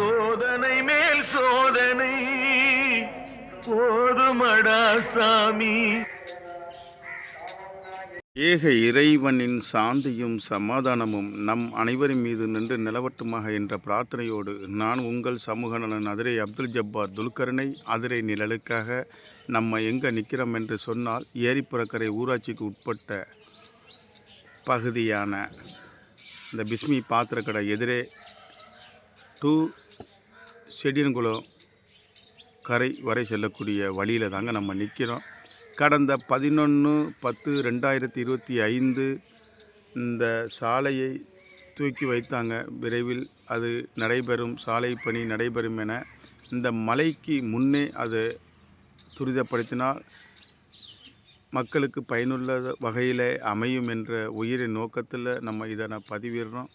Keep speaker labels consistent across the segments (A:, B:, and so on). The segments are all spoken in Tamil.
A: சோதனை மேல் சோதனை. போதுமடா சாமி.
B: ஏக இறைவனின் சாந்தியும் சமாதானமும் நம் அனைவரின் மீது நின்று நிலவட்டுமாக என்ற பிரார்த்தனையோடு நான் உங்கள் சமூக நலன் அதிரை அப்துல் ஜப்பார் துல்கருணை அதிரை நிழலுக்காக நம்ம எங்கே நிற்கிறோம் என்று சொன்னால் ஏரிப்புறக்கரை ஊராட்சிக்கு உட்பட்ட பகுதியான இந்த பிஸ்மி பாத்திரக்கடை எதிரே டு செடியன்குளம் கரை வரை செல்லக்கூடிய வழியில் தாங்க நம்ம நிற்கிறோம் கடந்த பதினொன்று பத்து ரெண்டாயிரத்தி இருபத்தி ஐந்து இந்த சாலையை தூக்கி வைத்தாங்க. விரைவில் அது நடைபெறும் சாலை பணி நடைபெறும் என இந்த மலைக்கு முன்னே அது துரிதப்படுத்தினால் மக்களுக்கு பயனுள்ள வகையில் அமையும் என்ற உயிரின் நோக்கத்தில் நம்ம இதனை பதிவிடுறோம்.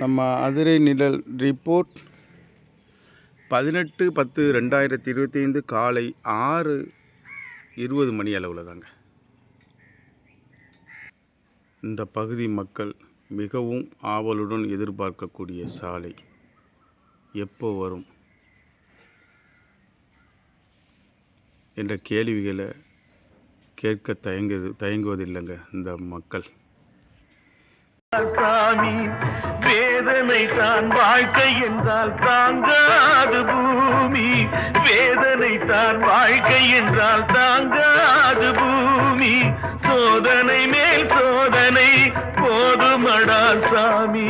B: நம்ம அதிரை நிழல் ரிப்போர்ட் பதினெட்டு பத்து ரெண்டாயிரத்தி இருபத்தி ஐந்து காலை ஆறு இருபது மணி அளவில் தாங்க. இந்த பகுதி மக்கள் மிகவும் ஆவலுடன் எதிர்பார்க்கக்கூடிய சாலை எப்போ வரும்? என்ற கேள்விகளை கேட்க தயங்குது தயங்குவதில்லைங்க இந்த மக்கள்.
A: சாமி வாழ்க்கை என்றால் தாங்காது பூமி. வேதனை தான் வாழ்க்கை என்றால் தாங்காது பூமி. சோதனை மேல் சோதனை போதுமடா சாமி.